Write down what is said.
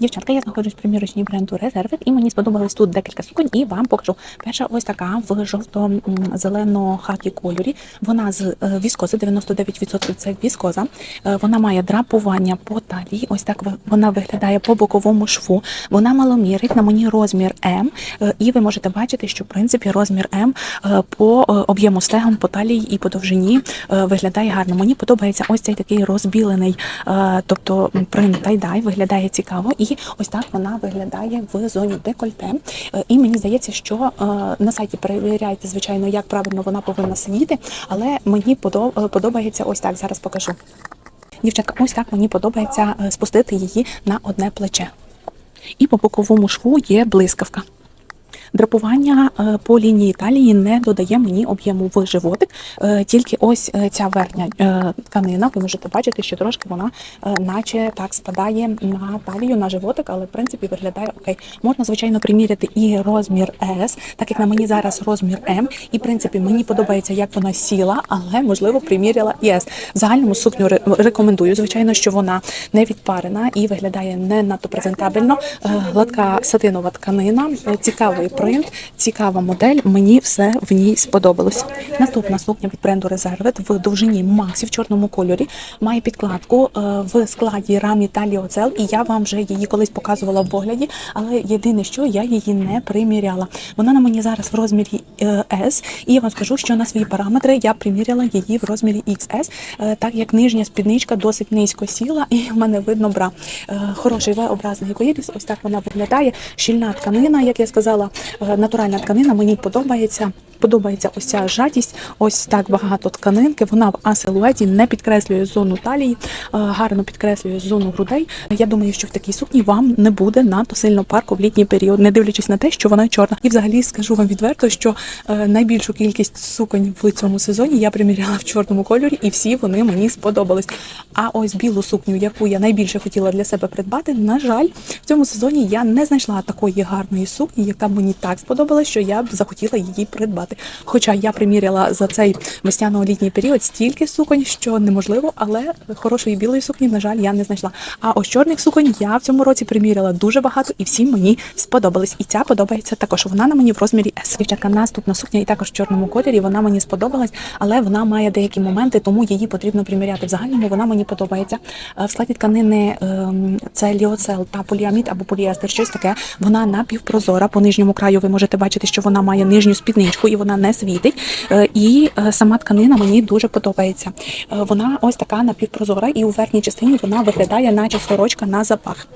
Дівчатка, я знаходжусь в примірочній бренду Reserved, і мені сподобалось тут декілька суконь, і вам покажу. Перша ось така в жовто-зелено-хакі кольорі. Вона з е, віскози, 99% це віскоза. Е, Вона має драпування по талії. Ось так вона виглядає по боковому шву. Вона маломірить на мені розмір М. Е, І ви можете бачити, що в принципі розмір М по об'єму стегон, по талії і по довжині виглядає гарно. Мені подобається ось цей такий розбілений, тобто принт тай-дай, виглядає цікаво. І ось так вона виглядає в зоні декольте. Е, І мені здається, що е, на сайті перевіряйте, звичайно, як правильно вона повинна сидіти, але мені е, подобається ось так. Зараз покажу. Дівчатка, ось так мені подобається спустити її на одне плече. І по боковому шву є блискавка. Драпування е, по лінії талії не додає мені об'єму в животик, е, тільки ось е, ця верхня тканина, ви можете бачити, що трошки вона наче так спадає на талію, на животик, але в принципі виглядає окей. Можна, звичайно, приміряти і розмір S, так як на мені зараз розмір M, і в принципі мені подобається, як вона сіла, але можливо приміряла і S. В загальному сукню рекомендую, звичайно, що вона не відпарена і виглядає не надто презентабельно. Гладка сатинова тканина, цікавий принт, цікава модель. Мені все в ній сподобалось. Наступна сукня від бренду Reserved в довжині Максі в чорному кольорі має підкладку е, в складі рамі талії оцел, і я вам вже її колись показувала в огляді, але єдине, що я її не приміряла. Вона на мені зараз в розмірі е, S, і я вам скажу, що на свої параметри я приміряла її в розмірі XS, е, так як нижня спідничка досить низько сіла, і в мене видно бра. Хороший V-образний виріс, ось так вона виглядає. Щільна тканина, як я сказала, натуральна тканина мені подобається. Подобається ось ця жатість, ось так багато тканинки. Вона в А-силуеті не підкреслює зону талії, е, гарно підкреслює зону грудей. Я думаю, що в такій сукні вам не буде надто сильно парку в літній період, не дивлячись на те, що вона чорна. І взагалі скажу вам відверто, що е, найбільшу кількість суконь в цьому сезоні я приміряла в чорному кольорі, і всі вони мені сподобались. А ось білу сукню, яку я найбільше хотіла для себе придбати, на жаль, в цьому сезоні я не знайшла такої гарної сукні, яка мені так сподобалась, що я б захотіла її придбати. Хоча я приміряла за цей весняно-літній період стільки суконь, що неможливо, але хорошої білої сукні, на жаль, я не знайшла. А ось чорних суконь я в цьому році приміряла дуже багато, і всі мені сподобались. І ця подобається також. Вона на мені в розмірі S. Дівчатка, наступна сукня і також в чорному кольорі. Вона мені сподобалась, але вона має деякі моменти, тому її потрібно приміряти. В загальному вона мені подобається. Е, В складі тканини ем, це ліоцел та поліамід або поліестер, щось таке. Вона напівпрозора. По нижньому краю ви можете бачити, що вона має нижню спідничку і вона не світить. Е, І е, сама тканина мені дуже подобається. Е, Вона ось така напівпрозора, і у верхній частині вона виглядає, наче сорочка на запах.